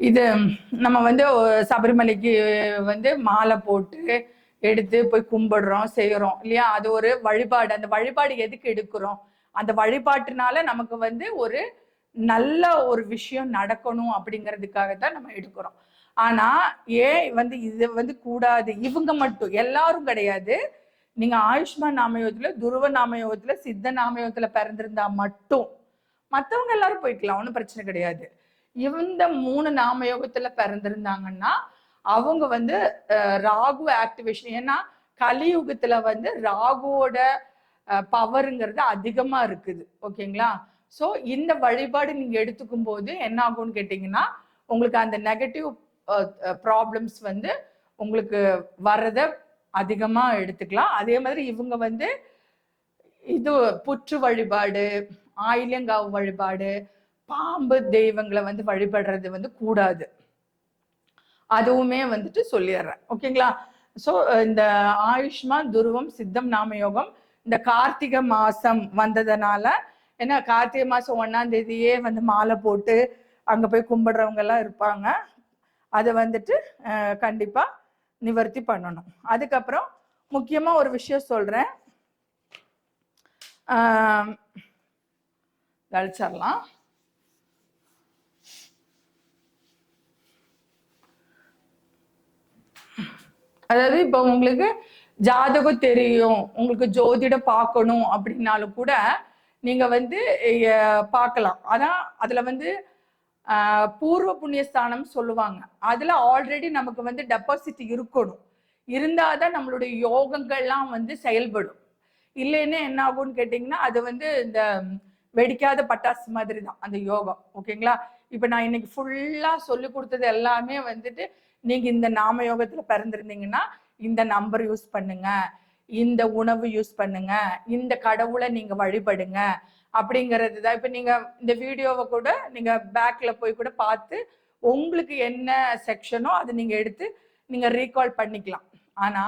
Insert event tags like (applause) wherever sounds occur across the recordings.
இது நம்ம வந்து சபரிமலைக்கு வந்து மாலை போட்டு எடுத்து போய் கும்பிடுறோம் செய்யறோம் இல்லையா? அது ஒரு வழிபாடு. அந்த வழிபாடு எதுக்கு எடுக்கிறோம்? அந்த வழிபாட்டுனால நமக்கு வந்து ஒரு நல்ல ஒரு விஷயம் நடக்கணும் அப்படிங்கிறதுக்காக தான் நம்ம எடுக்கிறோம். ஆனா ஏன் வந்து இது வந்து கூடாது? இவங்க மட்டும் எல்லாரும் கிடையாது. நீங்க ஆயுஷ்மான் நாமயோகத்துல துருவ நாமயோகத்துல சித்த நாமயோகத்துல பிறந்திருந்தா மட்டும் மற்றவங்க எல்லாரும் போய்க்கலாம் ஒன்றும் பிரச்சனை கிடையாது. இந்த மூணு நாமயோகத்துல பிறந்திருந்தாங்கன்னா அவங்க வந்து ராகு ஆக்டிவேஷன் ஏன்னா கலியுகத்துல வந்து ராகுவோட பவருங்கிறது அதிகமா இருக்குது. ஓகேங்களா? ஸோ இந்த வழிபாடு நீங்க எடுத்துக்கும் போது என்ன ஆகும்னு கேட்டிங்கன்னா உங்களுக்கு அந்த நெகட்டிவ் ப்ராப்ளம்ஸ் வந்து உங்களுக்கு வர்றத அதிகமா எடுத்துக்கலாம். அதே மாதிரி இவங்க வந்து இது புற்று வழிபாடு ஆயிலங்காவு வழிபாடு பாம்பு தெய்வங்களை வந்து வழிபடுறது வந்து கூடாது. அதுவுமே வந்துட்டு சொல்லிடுறேன். ஓகேங்களா? ஸோ இந்த ஆயுஷ்மான் துருவம் சித்தம் நாமயோகம் இந்த கார்த்திகை மாசம் வந்ததுனால ஏன்னா கார்த்திகை மாசம் ஒன்னாம் தேதியே வந்து மாலை போட்டு அங்க போய் கும்பிடுறவங்க எல்லாம் இருப்பாங்க. அதை வந்துட்டு கண்டிப்பா நிவர்த்தி பண்ணணும். அதுக்கப்புறம் முக்கியமா ஒரு விஷயம் சொல்றேன். ஆஹ், கழிச்சிடலாம். அதாவது இப்போ உங்களுக்கு ஜாதகம் தெரியும் உங்களுக்கு ஜோதிடம் பார்க்கணும் அப்படின்னாலும் கூட நீங்க வந்து பார்க்கலாம். ஆனா அதுல வந்து பூர்வ புண்ணியஸ்தானம் சொல்லுவாங்க. அதுல ஆல்ரெடி நமக்கு வந்து டெபாசிட் இருக்கணும். இருந்தாதான் நம்மளுடைய யோகங்கள்லாம் வந்து செயல்படும். இல்லைன்னா என்ன ஆகும்னு கேட்டிங்கன்னா அது வந்து இந்த வெடிக்காத பட்டாசு மாதிரி தான் அந்த யோகம். ஓகேங்களா? இப்போ நான் இன்னைக்கு ஃபுல்லா சொல்லி கொடுத்தது எல்லாமே வந்துட்டு நீங்க இந்த நாம யோகத்துல பிறந்திருந்தீங்கன்னா இந்த நம்பர் யூஸ் பண்ணுங்க. இந்த உணவு யூஸ் பண்ணுங்க. இந்த கடவுளை நீங்க வழிபடுங்க. அப்படிங்கிறது தான் இப்போ நீங்க இந்த வீடியோவை கூட நீங்க பேக்ல போய் கூட பார்த்து உங்களுக்கு என்ன செக்ஷனோ அதை நீங்க எடுத்து நீங்க ரீகால் பண்ணிக்கலாம். ஆனா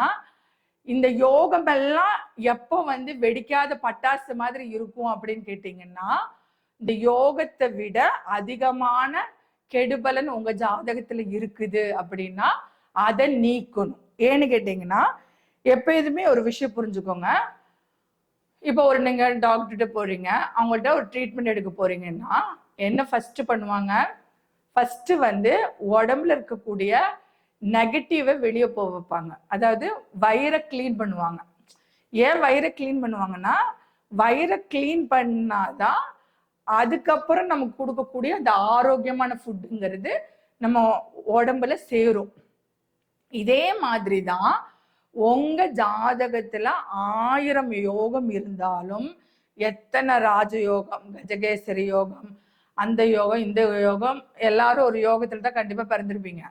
இந்த யோகம் எல்லாம் எப்போ வந்து வெடிக்காத பட்டாசு மாதிரி இருக்கும் அப்படின்னு கேட்டீங்கன்னா இந்த யோகத்தை விட அதிகமான கெடுபலன் உங்க ஜாதகத்துல இருக்குது அப்படின்னா அதை நீக்கணும். ஏன்னு கேட்டீங்கன்னா எப்பயுமே ஒரு விஷயம் புரிஞ்சுக்கோங்க. இப்போ ஒரு நீங்க டாக்டர்கிட்ட போறீங்க அவங்கள்ட்ட ஒரு ட்ரீட்மெண்ட் எடுக்க போறீங்கன்னா என்ன ஃபர்ஸ்ட் பண்ணுவாங்க? ஃபர்ஸ்ட் வந்து உடம்புல இருக்கக்கூடிய நெகட்டிவை வெளியே போக வைப்பாங்க. அதாவது வயிறை க்ளீன் பண்ணுவாங்க. ஏன் வயிறை க்ளீன் பண்ணுவாங்கன்னா வயிறை க்ளீன் பண்ணாதான் அதுக்கப்புறம் நமக்கு கொடுக்கக்கூடிய அந்த ஆரோக்கியமான ஃபுட்டுங்கிறது நம்ம உடம்புல சேரும். இதே மாதிரி தான் உங்க ஜாதகத்துல ஆயிரம் யோகம் இருந்தாலும் எத்தனை ராஜயோகம் கஜகேசரி யோகம் அந்த யோகம் இந்த யோகம் எல்லாரும் ஒரு யோகத்துல தான் கண்டிப்பா பிறந்திருப்பீங்க.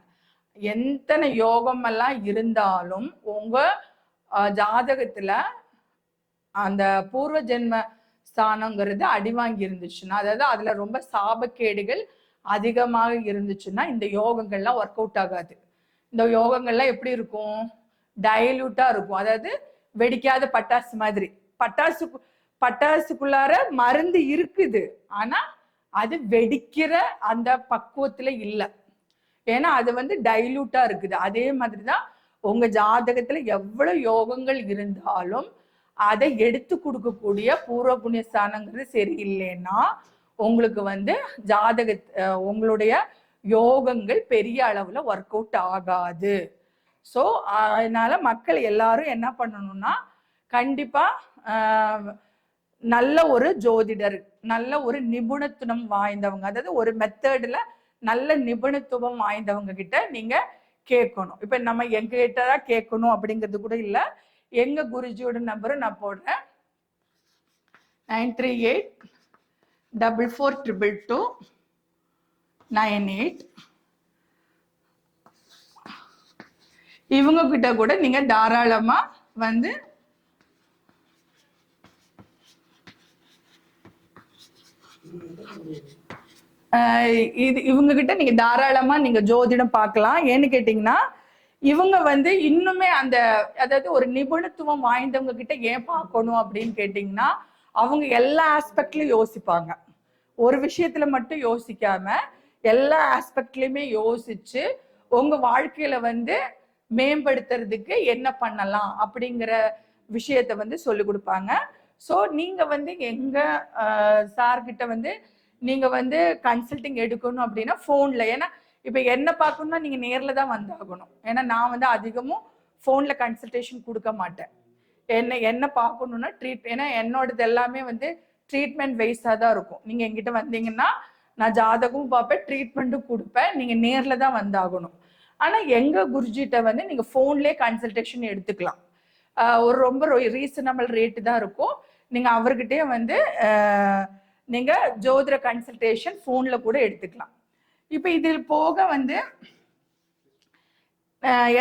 எத்தனை யோகம் எல்லாம் இருந்தாலும் உங்க ஜாதகத்தில் ஜாதகத்துல அந்த பூர்வ ஜென்ம ஸ்தானங்கிறது அடி வாங்கி இருந்துச்சுன்னா அதாவது அதுல ரொம்ப சாபக்கேடுகள் அதிகமாக இருந்துச்சுன்னா இந்த யோகங்கள்லாம் ஒர்க் அவுட் ஆகாது. இந்த யோகங்கள்லாம் எப்படி இருக்கும்? டைல்யூட்டா இருக்கும். அதாவது வெடிக்காத பட்டாசு மாதிரி. பட்டாசு பட்டாசுக்குள்ளார மருந்து இருக்குது. ஆனா அது வெடிக்கிற அந்த பக்குவத்துல இல்ல. ஏன்னா அது வந்து டைல்யூட்டா இருக்குது. அதே மாதிரிதான் உங்க ஜாதகத்துல எவ்வளவு யோகங்கள் இருந்தாலும் அதை எடுத்து கொடுக்கக்கூடிய பூர்வ புண்ணிய ஸ்தானங்கிறது சரியில்லைன்னா உங்களுக்கு வந்து ஜாதக உங்களுடைய யோகங்கள் பெரிய அளவுல ஒர்க் அவுட் ஆகாது. ஸோ அதனால மக்கள் எல்லாரும் என்ன பண்ணணும்னா கண்டிப்பா நல்ல ஒரு ஜோதிடர் நல்ல ஒரு நிபுணத்துவம் வாய்ந்தவங்க அதாவது ஒரு மெத்தடில் நல்ல நிபுணத்துவம் வாய்ந்தவங்க கிட்ட நீங்க கேட்கணும். இப்ப நம்ம எங்க கிட்ட தான் கேட்கணும் அப்படிங்கிறது கூட இல்லை. எங்க குருஜியோட நம்பரும் நான் போடுறேன். Nine three eight double four triple two nine eight. இவங்க கிட்ட கூட நீங்க தாராளமா வந்து இது இவங்க கிட்ட நீங்க தாராளமா நீங்க ஜோதிடம் பார்க்கலாம். ஏன்னு கேட்டீங்கன்னா இவங்க வந்து இன்னுமே அந்த அதாவது ஒரு நிபுணத்துவம் வாய்ந்தவங்க கிட்ட ஏன் பார்க்கணும் அப்படின்னு கேட்டிங்கன்னா அவங்க எல்லா ஆஸ்பெக்ட்லையும் யோசிப்பாங்க. ஒரு விஷயத்துல மட்டும் யோசிக்காம எல்லா ஆஸ்பெக்ட்லயுமே யோசிச்சு உங்க வாழ்க்கையில வந்து மேம்படுத்துறதுக்கு என்ன பண்ணலாம் அப்படிங்கிற விஷயத்த வந்து சொல்லி கொடுப்பாங்க. ஸோ நீங்க வந்து எங்க சார்கிட்ட வந்து நீங்க வந்து கன்சல்டிங் எடுக்கணும் அப்படின்னா ஃபோன்ல ஏன்னா இப்போ என்ன பார்க்கணும்னா நீங்கள் நேரில் தான் வந்தாகணும். ஏன்னா நான் வந்து அதிகமும் ஃபோனில் கன்சல்டேஷன் கொடுக்க மாட்டேன். என்ன என்ன பார்க்கணுன்னா ட்ரீட் ஏன்னா என்னோடது எல்லாமே வந்து ட்ரீட்மெண்ட் வைஸாக தான் இருக்கும். நீங்கள் எங்கிட்ட வந்தீங்கன்னா நான் ஜாதகமும் பார்ப்பேன் ட்ரீட்மெண்ட்டும் கொடுப்பேன். நீங்கள் நேரில் தான் வந்தாகணும். ஆனால் எங்கள் குருஜிட்ட வந்து நீங்கள் ஃபோன்லேயே கன்சல்டேஷன் எடுத்துக்கலாம். ஒரு ரொம்ப ரீசனபிள் ரேட்டு தான் இருக்கும். நீங்கள் அவர்கிட்டயே வந்து நீங்கள் ஜோதிட கன்சல்டேஷன் ஃபோனில் கூட எடுத்துக்கலாம். இப்போ இதில் போக வந்து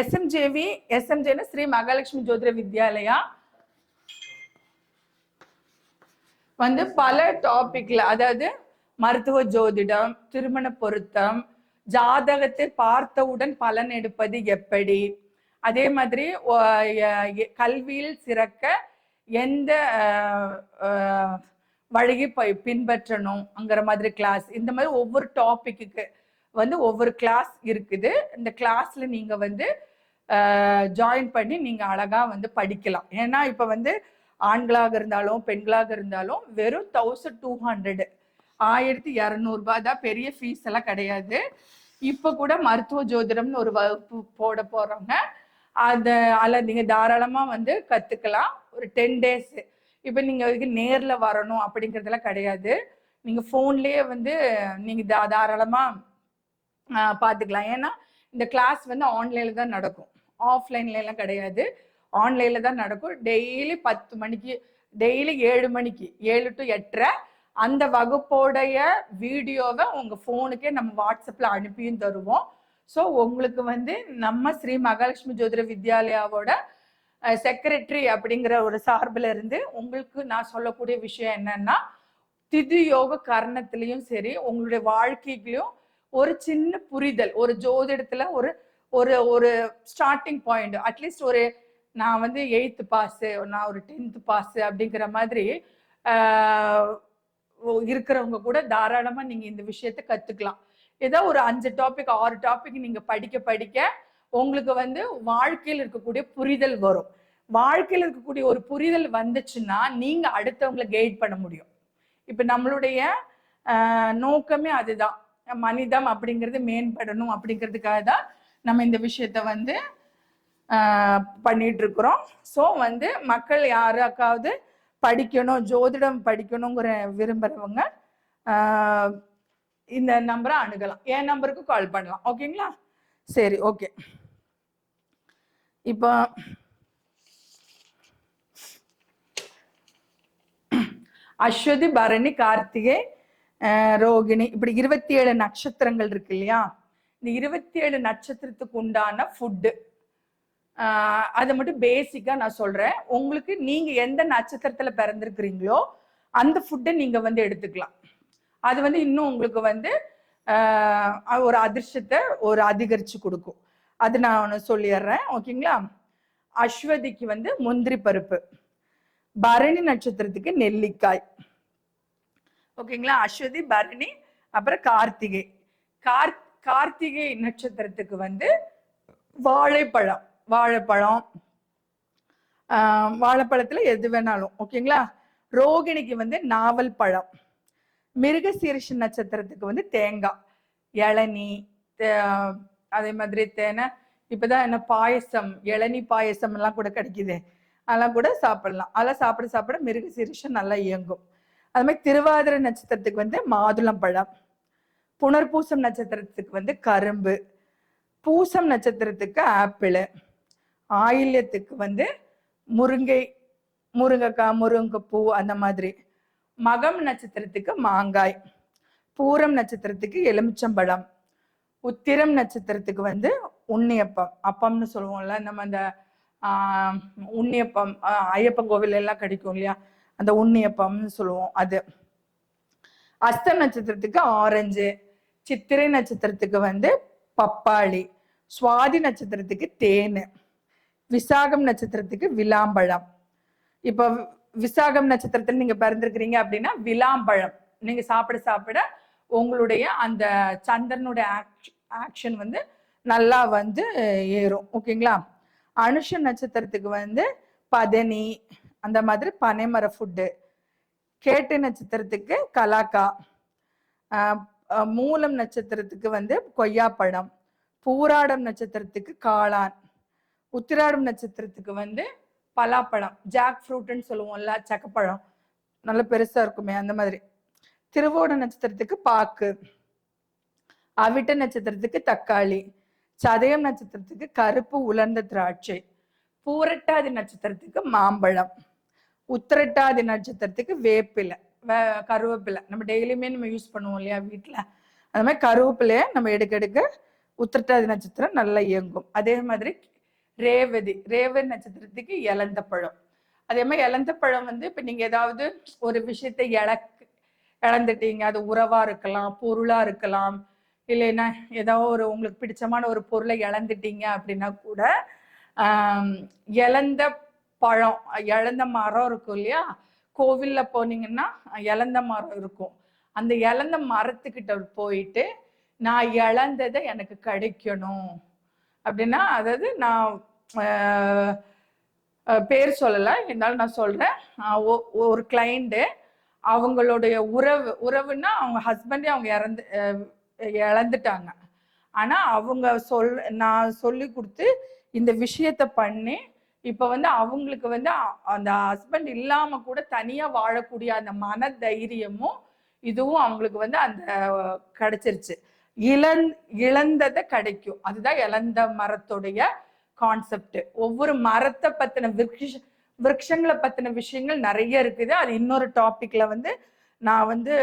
எஸ்எம்ஜேவி எஸ்எம்ஜேன்னு ஸ்ரீ மகாலட்சுமி ஜோதிட வித்யாலயா வந்து பல டாபிக்ல அதாவது மருத்துவ ஜோதிடம் திருமண பொருத்தம் ஜாதகத்தை பார்த்தவுடன் பலன் எடுப்பது எப்படி? அதே மாதிரி கல்வியில் சிறக்க எந்த அஹ், வழியை ப- பின்பற்றணுங்கிற மாதிரி கிளாஸ் இந்த மாதிரி ஒவ்வொரு டாப்பிக்குக்கு வந்து ஒவ்வொரு கிளாஸ் இருக்குது. இந்த கிளாஸ்ல நீங்க வந்து ஜாயின் பண்ணி நீங்க அழகா வந்து படிக்கலாம். ஏன்னா இப்ப வந்து ஆண்களாக இருந்தாலும் பெண்களாக இருந்தாலும் வெறும் தௌசண்ட் டூ ஹண்ட்ரடு ஆயிரத்தி இரநூறுபா தான் பெரிய ஃபீஸ் எல்லாம் கிடையாது. இப்போ கூட மருத்துவ ஜோதிடம்னு ஒரு வகுப்பு போட போறாங்க. அதை அதில் நீங்கள் தாராளமாக வந்து கற்றுக்கலாம் ஒரு டென் டேஸ் இப்போ நீங்கள் அதுக்கு நேரில் வரணும் அப்படிங்கிறதெல்லாம் கிடையாது. நீங்கள் ஃபோன்லேயே வந்து நீங்கள் தா தாராளமாக பார்த்துக்கலாம் ஏன்னா இந்த கிளாஸ் வந்து ஆன்லைனில் தான் நடக்கும். ஆஃப்லைன்லலாம் கிடையாது. ஆன்லைனில் தான் நடக்கும். டெய்லி பத்து மணிக்கு டெய்லி ஏழு மணிக்கு ஏழு டு எட்டரை அந்த வகுப்போடைய வீடியோவை உங்கள் ஃபோனுக்கே நம்ம வாட்ஸ்அப்பில் அனுப்பியும் தருவோம். ஸோ உங்களுக்கு வந்து நம்ம ஸ்ரீ மகாலட்சுமி ஜோதிட வித்யாலயாவோட செக்ரட்டரி அப்படிங்கிற ஒரு சார்பில் இருந்து உங்களுக்கு நான் சொல்லக்கூடிய விஷயம் என்னன்னா திதி யோக கர்ணத்திலையும் சரி உங்களுடைய வாழ்க்கையிலையும் ஒரு சின்ன புரிதல் ஒரு ஜோதிடத்துல ஒரு ஒரு ஒரு ஸ்டார்டிங் பாயிண்ட் அட்லீஸ்ட் ஒரு நான் வந்து எயித்து பாஸு நான் ஒரு டென்த்து பாஸு அப்படிங்கிற மாதிரி இருக்கிறவங்க கூட தாராளமாக நீங்கள் இந்த விஷயத்த கற்றுக்கலாம் ஏதோ ஒரு அஞ்சு டாபிக் ஆறு டாபிக் நீங்கள் படிக்க படிக்க உங்களுக்கு வந்து வாழ்க்கையில் இருக்கக்கூடிய புரிதல் வரும். வாழ்க்கையில் இருக்கக்கூடிய ஒரு புரிதல் வந்துச்சுன்னா நீங்க அடுத்தவங்களை கைட் பண்ண முடியும். இப்ப நம்மளுடைய நோக்கமே அதுதான். மனிதம் அப்படிங்கிறது மேம்படணும் அப்படிங்கிறதுக்காக தான் நம்ம இந்த விஷயத்த வந்து பண்ணிட்டு இருக்கிறோம். ஸோ வந்து மக்கள் யாருக்காவது படிக்கணும் ஜோதிடம் படிக்கணுங்கிற விரும்புறவங்க இந்த நம்பரை அணுகலாம். என் நம்பருக்கு கால் பண்ணலாம். ஓகேங்களா சரி ஓகே. இப்போ அஸ்வதி பரணி கார்த்திகை அஹ், ரோகிணி இப்படி இருபத்தி ஏழு நட்சத்திரங்கள் இருக்கு இல்லையா? இந்த இருபத்தி ஏழு நட்சத்திரத்துக்கு உண்டான ஃபுட்டு அதை மட்டும் பேசிக்கா நான் சொல்றேன். உங்களுக்கு நீங்க எந்த நட்சத்திரத்துல பிறந்திருக்கிறீங்களோ அந்த ஃபுட்டை நீங்க வந்து எடுத்துக்கலாம். அது வந்து இன்னும் உங்களுக்கு வந்து ஒரு அதிர்ஷ்டத்தை ஒரு அதிகரித்து கொடுக்கும். அது நான் ஒன்று சொல்லிடுறேன். ஓகேங்களா? அஸ்வதிக்கு வந்து முந்திரி பருப்பு பரணி நட்சத்திரத்துக்கு நெல்லிக்காய். ஓகேங்களா? அஸ்வதி பரணி அப்புறம் கார்த்திகை. கார் கார்த்திகை நட்சத்திரத்துக்கு வந்து வாழைப்பழம் வாழைப்பழம். வாழைப்பழத்தில் வாழைப்பழத்துல எது வேணாலும். ஓகேங்களா? ரோகிணிக்கு வந்து நாவல் பழம். மிருகசீரிஷ நட்சத்திரத்துக்கு வந்து தேங்காய் இளநீ தே- அதே மாதிரி தேனை இப்போதான் என்ன பாயசம் இளநீ பாயசம் எல்லாம் கூட கிடைக்குது. அதெல்லாம் கூட சாப்பிடலாம். அதெல்லாம் சாப்பிட சாப்பிட மிருகசீரிஷம் நல்லா இயங்கும். அது மாதிரி திருவாதிரை நட்சத்திரத்துக்கு வந்து மாதுளம்பழம் புனர்பூசம் நட்சத்திரத்துக்கு வந்து கரும்பு பூசம் நட்சத்திரத்துக்கு ஆப்பிள் ஆயில்யத்துக்கு வந்து முருங்கை முருங்கைக்காய் முருங்கைப்பூ அந்த மாதிரி. மகம் நட்சத்திரத்துக்கு மாங்காய் பூரம் நட்சத்திரத்துக்கு எலுமிச்சம்பழம் உத்திரம் நட்சத்திரத்துக்கு வந்து உண்ணியப்பம் அப்பம்னு சொல்லுவோம்ல நம்ம அந்த உண்ணியப்பம் ஐயப்பன் கோவில் எல்லாம் கிடைக்கும் இல்லையா? அந்த உண்ணியப்பம்னு சொல்லுவோம் அது. அஸ்த நட்சத்திரத்துக்கு ஆரஞ்சு சித்திரை நட்சத்திரத்துக்கு வந்து பப்பாளி சுவாதி நட்சத்திரத்துக்கு தேன் விசாகம் நட்சத்திரத்துக்கு விளாம்பழம். இப்போ விசாகம் நட்சத்திரத்தில் நீங்க பிறந்திருக்கிறீங்க அப்படின்னா விளாம்பழம். நீங்க சாப்பிட சாப்பிட உங்களுடைய அந்த சந்திரனுடைய ஆக்ஷன் வந்து நல்லா வந்து ஏறும். ஓகேங்களா? அனுஷ நட்சத்திரத்துக்கு வந்து பதனி அந்த மாதிரி பனைமர ஃபுட்டு கேட்டு நட்சத்திரத்துக்கு கலாக்கா. மூலம் நட்சத்திரத்துக்கு வந்து கொய்யாப்பழம். பூராடம் நட்சத்திரத்துக்கு காளான். உத்திராடம் நட்சத்திரத்துக்கு வந்து பலாப்பழம் ஜாக் ஃப்ரூட்னு சொல்லுவோம்ல சக்கப்பழம். நல்ல பெருசா இருக்குமே அந்த மாதிரி. திருவோட நட்சத்திரத்துக்கு பாக்கு. அவிட்ட நட்சத்திரத்துக்கு தக்காளி. சதயம் நட்சத்திரத்துக்கு கருப்பு உலர்ந்த திராட்சை. பூரட்டாதி நட்சத்திரத்துக்கு மாம்பழம். உத்திரட்டாதி நட்சத்திரத்துக்கு வேப்பிலை வே கருவேப்பிலை. நம்ம டெய்லியுமே நம்ம யூஸ் பண்ணுவோம் இல்லையா வீட்டில் அந்த மாதிரி கருவேப்பிலையை நம்ம எடுக்க எடுக்க உத்திரட்டாதி நட்சத்திரம் நல்லா இயங்கும். அதே மாதிரி ரேவதி ரேவதி நட்சத்திரத்துக்கு இழந்த பழம். அதே மாதிரி இழந்த பழம் வந்து இப்போ நீங்கள் ஏதாவது ஒரு விஷயத்தை இழக் இழந்துட்டீங்க. அது உறவாக இருக்கலாம் பொருளாக இருக்கலாம். இல்லைன்னா ஏதோ ஒரு உங்களுக்கு பிடிச்சமான ஒரு பொருளை இழந்துட்டீங்க அப்படின்னா கூட இழந்த பழம் இழந்த மரம் இருக்கும் இல்லையா? கோவிலில் போனீங்கன்னா இழந்த மரம் இருக்கும். அந்த இழந்த மரத்துக்கிட்ட போயிட்டு நான் இழந்ததை எனக்கு கிடைக்கணும். அப்படின்னா அதாவது நான் பேர் சொல்லலை இருந்தாலும் நான் சொல்கிறேன் ஒ- ஒரு கிளைண்ட்டு அவங்களுடைய உறவு உறவுன்னா அவங்க ஹஸ்பண்டே அவங்க இறந்து இழந்துட்டாங்க. ஆனால் அவங்க சொல் நான் சொல்லி கொடுத்து இந்த விஷயத்த பண்ணி இப்போ வந்து அவங்களுக்கு வந்து அந்த ஹஸ்பண்ட் இல்லாமல் கூட தனியாக வாழக்கூடிய அந்த மன தைரியமும் இதுவும் அவங்களுக்கு வந்து அந்த அஹ், கிடைச்சிருச்சு. இழந் இழந்ததை கிடைக்கும். அதுதான் இழந்த மரத்துடைய கான்செப்ட் ஒவ்வொரு மரத்தை பத்தின விருட்ச விருட்சங்களை பத்தின விஷயங்கள் நிறைய இருக்குது. அது இன்னொரு டாபிக்ல வந்து நான் வந்து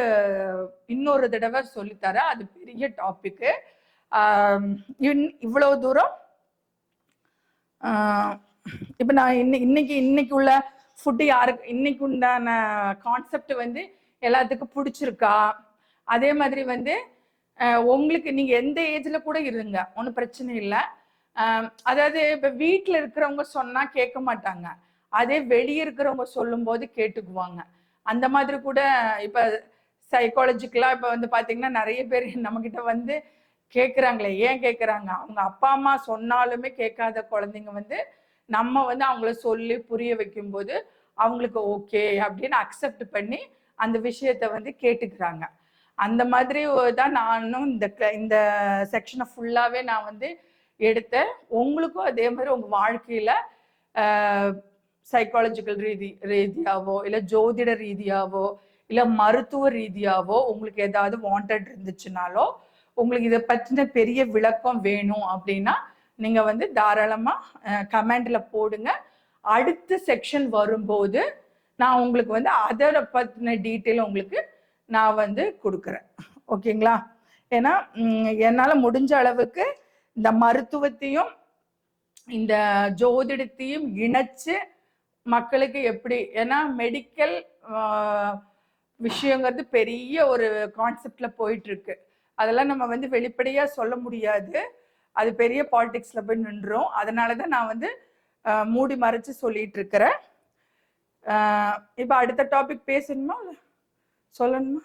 இன்னொரு தடவை சொல்லித்தரேன். அது பெரிய டாபிக்கு இவ்வளவு தூரம். ஆஹ் இப்ப நான் இன்னை இன்னைக்கு இன்னைக்கு உள்ள ஃபுட்டு யாருக்கு இன்னைக்கு உண்டான கான்செப்ட் வந்து எல்லாத்துக்கும் பிடிச்சிருக்கா? அதே மாதிரி வந்து உங்களுக்கு நீங்க எந்த ஏஜ்ல கூட இருங்க. ஒன்றும் பிரச்சனை இல்லை. அதாவது இப்போ வீட்டில் இருக்கிறவங்க சொன்னால் கேட்க மாட்டாங்க. அதே வெளியே இருக்கிறவங்க சொல்லும்போது கேட்டுக்குவாங்க. அந்த மாதிரி கூட இப்போ சைக்காலஜிக்கலாக இப்போ வந்து பார்த்தீங்கன்னா நிறைய பேர் (laughs) நம்மக்கிட்ட வந்து கேட்குறாங்களே ஏன் கேட்குறாங்க அவங்க அப்பா அம்மா சொன்னாலுமே கேட்காத குழந்தைங்க வந்து நம்ம வந்து அவங்கள சொல்லி புரிய வைக்கும்போது அவங்களுக்கு ஓகே அப்படின்னு அக்செப்ட் பண்ணி அந்த விஷயத்த வந்து கேட்டுக்கிறாங்க. அந்த மாதிரி தான் நானும் இந்த இந்த செக்ஷனை ஃபுல்லாகவே நான் வந்து எடுத்தேன் உங்களுக்கும் அதே மாதிரி உங்க வாழ்க்கையில சைக்காலஜிக்கல் ரீதி ரீதியாவோ இல்ல ஜோதிட ரீதியாவோ இல்ல மருத்துவ ரீதியாவோ உங்களுக்கு ஏதாவது வாண்டட் இருந்துச்சுனாலோ உங்களுக்கு இதை பற்றின பெரிய விளக்கம் வேணும் அப்படின்னா நீங்க வந்து தாராளமா கமெண்ட்ல போடுங்க. அடுத்த செக்ஷன் வரும்போது நான் உங்களுக்கு வந்து அதை பற்றின டீட்டெயில் உங்களுக்கு நான் வந்து கொடுக்குறேன். ஓகேங்களா ஏன்னா என்னால் முடிஞ்ச அளவுக்கு இந்த மருத்துவத்தையும் இந்த ஜோதிடத்தையும் இணைச்சு மக்களுக்கு எப்படி ஏன்னா மெடிக்கல் விஷயங்கிறது பெரிய ஒரு கான்செப்ட்ல போயிட்டு இருக்கு அதெல்லாம் நம்ம வந்து வெளிப்படையா சொல்ல முடியாது. அது பெரிய பாலிடிக்ஸ்ல போய் நின்றோம். அதனால தான் நான் வந்து மூடி மறைச்சு சொல்லிட்டு இருக்கிறேன் இப்போ அடுத்த டாபிக் பேசணுமா? சொல்லணுமா?